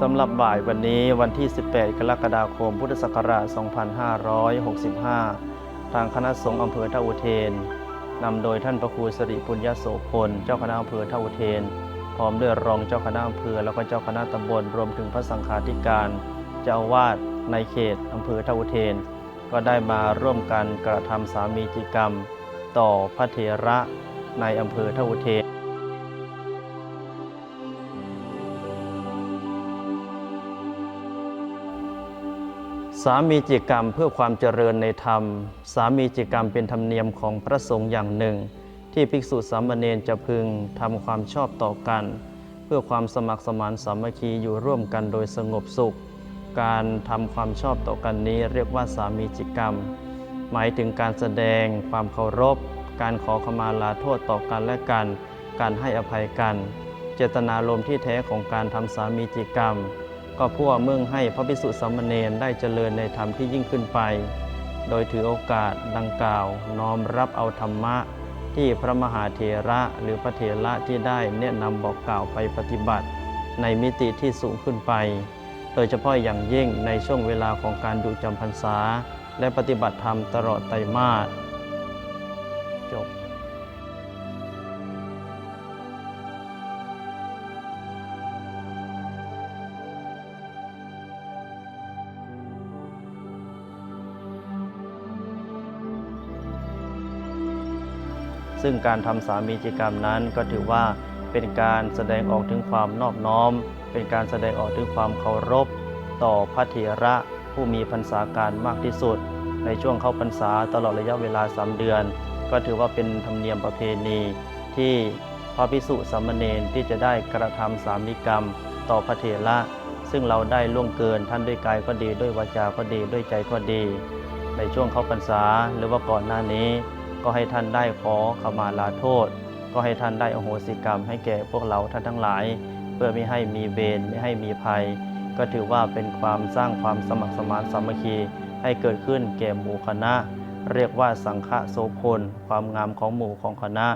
สำหรับบ่ายวันนี้วันที่ 18 กรกฎาคม พุทธศักราช 2565 ทางคณะสงฆ์อำเภอท่าอุเทนนำโดยท่านพระครูสิริปุญญโสพล เจ้าคณะอำเภอท่าอุเทน พร้อมด้วยรองเจ้าคณะอำเภอแล้วก็เจ้าคณะตำบลรวมถึงพระสังฆาธิการ เจ้าวาสในเขตอำเภอท่าอุเทน ก็ได้มาร่วมกันกระทำสามีจิกรรม ต่อพระเถระในอำเภอท่าอุเทน สามีจิกรรมเพื่อความเจริญในธรรม สามีจิกรรมเป็นธรรมเนียมของพระสงฆ์อย่างหนึ่ง ที่ภิกษุสามเณรจะพึงทำความชอบต่อกัน เพื่อความสมัครสมานสามัคคีอยู่ร่วมกันโดยสงบสุข การทำความชอบต่อกันนี้เรียกว่าสามีจิกรรม หมายถึงการแสดง ความเคารพ การขอขมาลาโทษต่อกันและกัน การให้อภัยกัน เจตนารมณ์ที่แท้ของการทำสามีจิกรรม ก็เพื่อมุ่งให้พระภิกษุสามเณรได้เจริญในธรรมที่ยิ่งขึ้นไป โดยถือโอกาสดังกล่าว น้อมรับเอาธรรมะ ที่พระมหาเถระหรือพระเถระที่ได้แนะนำบอกกล่าวไปปฏิบัติ ในมิติที่สูงขึ้นไป โดยเฉพาะอย่างยิ่งในช่วงเวลาของการดูจำพรรษา และปฏิบัติธรรมตลอดไตรมาสจบ ซึ่งการทำสามีจิกรรมนั้นก็ถือว่าเป็นการแสดงออกถึงความนอบน้อม เป็นการแสดงออกถึงความเคารพ ต่อพระเถระผู้มีพรรษาการมากที่สุด ในช่วงเข้าพรรษาตลอดระยะเวลา3เดือน ก็ถือว่าเป็นธรรมเนียมประเพณีที่พระพิสุสามเณรที่จะได้กระทำสามีกรรม ต่อพระเถระ ซึ่งเราได้ล่วงเกินท่านด้วยกายก็ดีด้วยวาจาก็ดีด้วยใจก็ดี ในช่วงเข้าพรรษาหรือว่าก่อนหน้านี้ ก็ให้ท่านได้ขอขมาลาโทษ ก็ให้ท่านได้อโหสิกรรม ให้แก่พวกเราท่านทั้งหลาย เพื่อไม่ให้มีเวรไม่ให้มีภัย ก็ถือว่าเป็นความสร้างความสมัครสมานสามัคคี ให้เกิดขึ้นแก่หมู่คณะ เรียกว่าสังฆโสพลความงามของหมู่ของคณะ